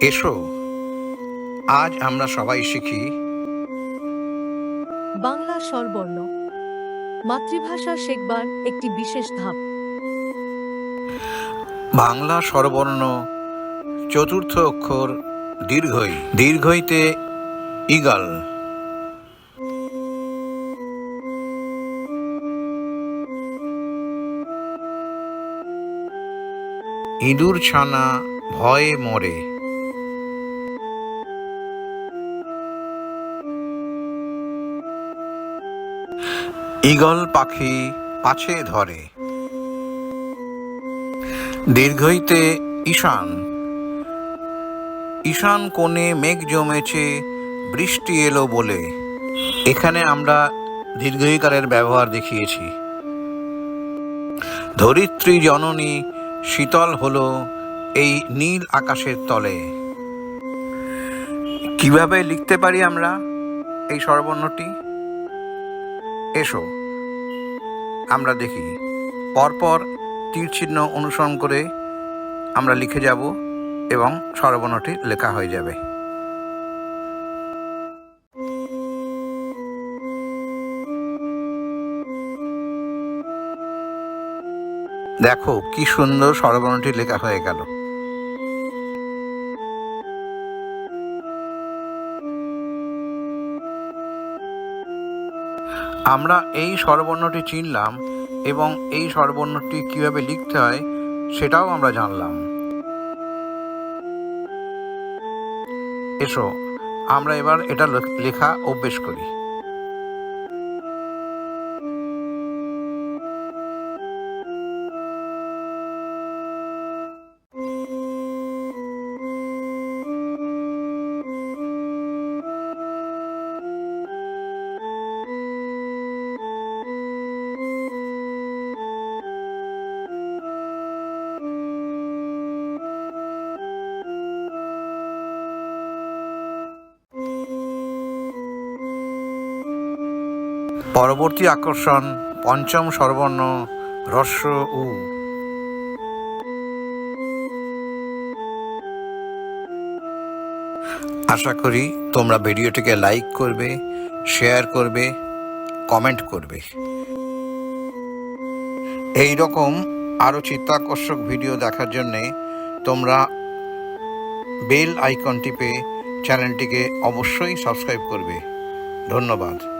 এসো আজ আমরা সবাই শিখি বাংলা স্বরবর্ণ। মাতৃভাষা শেখবার একটি বিশেষ ধাপ। বাংলা স্বরবর্ণ চতুর্থ অক্ষর দীর্ঘই। দীর্ঘইতে ইগল। ইঁদুর ছানা ভয়ে মরে। ঈগল পাখি পাছে ধরে। দীর্ঘইতে ঈশান। ঈশান কোণে মেঘ জমেছে, বৃষ্টি এলো বলে। এখানে আমরা দীর্ঘইকারের ব্যবহার দেখিয়েছি। ধরিত্রী জননী শীতল হলো এই নীল আকাশের তলে। কীভাবে লিখতে পারি আমরা এই স্বরবর্ণটি? এসো। আমরা দেখি। পরপর তীর চিহ্ন অনুসরণ করে আমরা লিখে যাব এবং স্বরবর্ণটি লেখা হয়ে যাবে। দেখো, কি সুন্দর স্বরবর্ণটি লেখা হয়ে গেল। আমরা এই স্বরবর্ণটি চিনলাম এবং এই স্বরবর্ণটি কীভাবে লিখতে হয় সেটাও আমরা জানলাম। এসো, আমরা এবার এটা লেখ- অভ্যেস করি। পরবর্তী আকর্ষণ পঞ্চম স্বরবর্ণ হ্রস্ব উ। আশা করি তোমরা ভিডিওটিকে লাইক করবে, শেয়ার করবে, কমেন্ট করবে। এই রকম আরও চিত্তাকর্ষক ভিডিও দেখার জন্যে তোমরা বেল আইকন টিপে চ্যানেলটিকে অবশ্যই সাবস্ক্রাইব করবে। ধন্যবাদ।